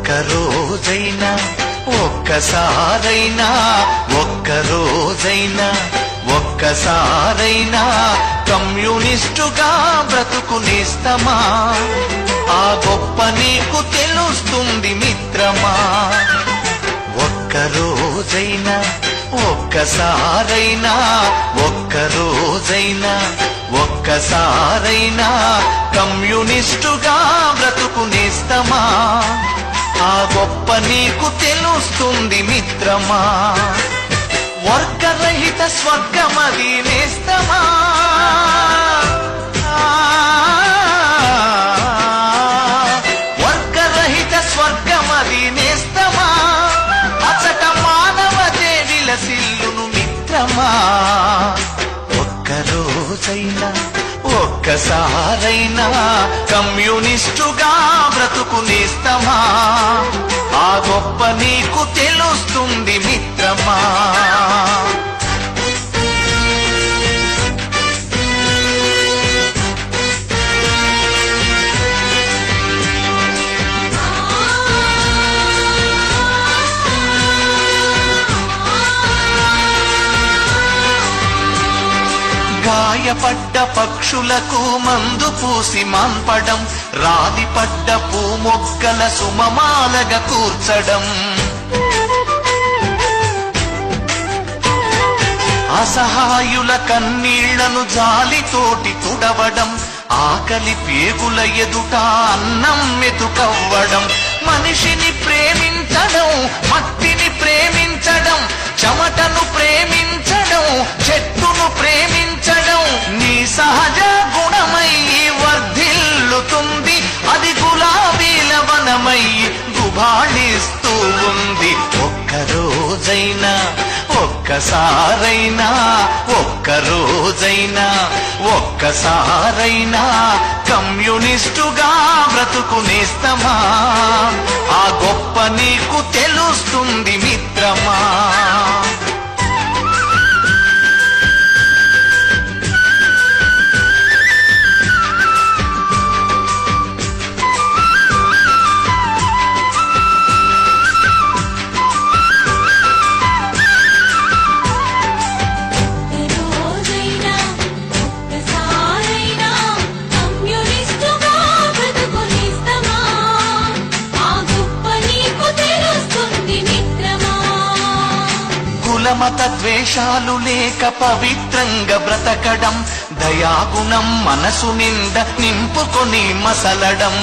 ఒక్కరోజైనా ఒక్కసారైనా ఒక్క రోజైనా ఒక్కసారైనా కమ్యూనిస్టుగా బ్రతుకునేస్తమా? ఆ గొప్ప నీకు తెలుస్తుంది మిత్రమా? ఒక్కరోజైనా ఒక్కసారైనా ఒక్కరోజైనా ఒక్కసారైనా కమ్యూనిస్టుగా బ్రతుకునేస్తమా? ఆ గొప్ప నీకు తెలుస్తుంది మిత్రమా? వర్గరహిత స్వర్గమది నేస్తమా? వర్గరహిత స్వర్గమది నేస్తమా? అచట మానవ విలసిల్లును మిత్రమా? ఒక్కరోజైనా ఒక్కసారైనా కమ్యూనిస్టుగా బ్రతుకునిస్తమా? ఆ గొప్ప నీకు తెలుస్తుంది మిత్రమా? గాయపడ్డ పక్షులకు మందు పూసి మాన్పడం రాలిపడ్డ మొగ్గల సుమమాలగ కూర్చడం. అసహాయుల కన్నీళ్ళను జాలితోటి తుడవడం ఆకలి పేగుల ఎదుట అన్నం మెతుకవ్వడం. మనిషిని ప్రేమించడం ఉంది. ఒక్క రోజైనా ఒక్కసారైనా ఒక్క రోజైనా ఒక్కసారైనా కమ్యూనిస్టుగా బ్రతుకునేస్తమా? కులమత ద్వేషాలు లేక పవిత్రంగా బ్రతకడం దయాగుణం మనసు నింద నింపుకొని మసలడం.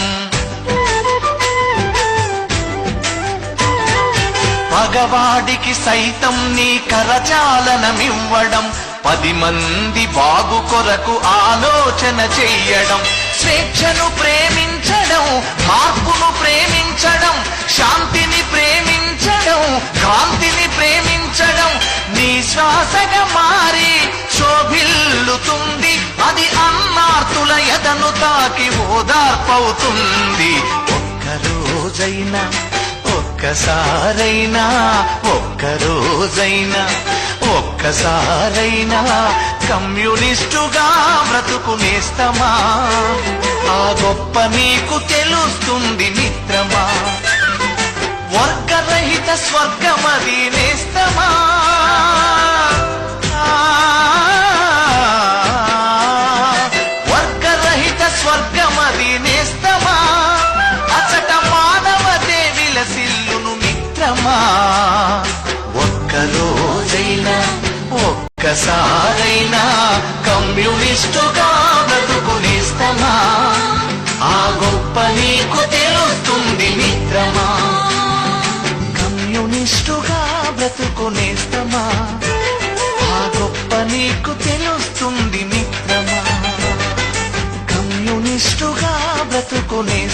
పగవాడికి సైతం నీ కరచాలనమివ్వడం పది మంది బాగు కొరకు ఆలోచన చెయ్యడం. స్వేచ్ఛను ప్రేమించడం మార్పును ప్రేమించడం శాంతిని ప్రేమించడం కాంతిని ప్రేమించడం నీ శ్వాసగా మారి శోభిల్లుతుంది. అది అన్నార్తుల ఎదను తాకి ఓదార్పవుతుంది. ఒక్క రోజైనా ఒక్కసారైనా ఒక్క రోజైనా ఒక్కసారైనా కమ్యూనిస్టుగా బ్రతుకునేస్తమా ఆ గొప్ప నీకు తెలుస్తుంది మిత్రమా వర్గరహిత స్వర్గమది నేస్త నిలువిష్టుగా బ్రతుకునేస్తమా? ఆ గొప్ప నీకు తెలుస్తుంది మిత్రమా? కమ్యూనిస్టుగా బ్రతుకునేస్తమా? ఆ గొప్ప నీకు తెలుస్తుంది మిత్రమా? కమ్యూనిస్టుగా బ్రతుకునే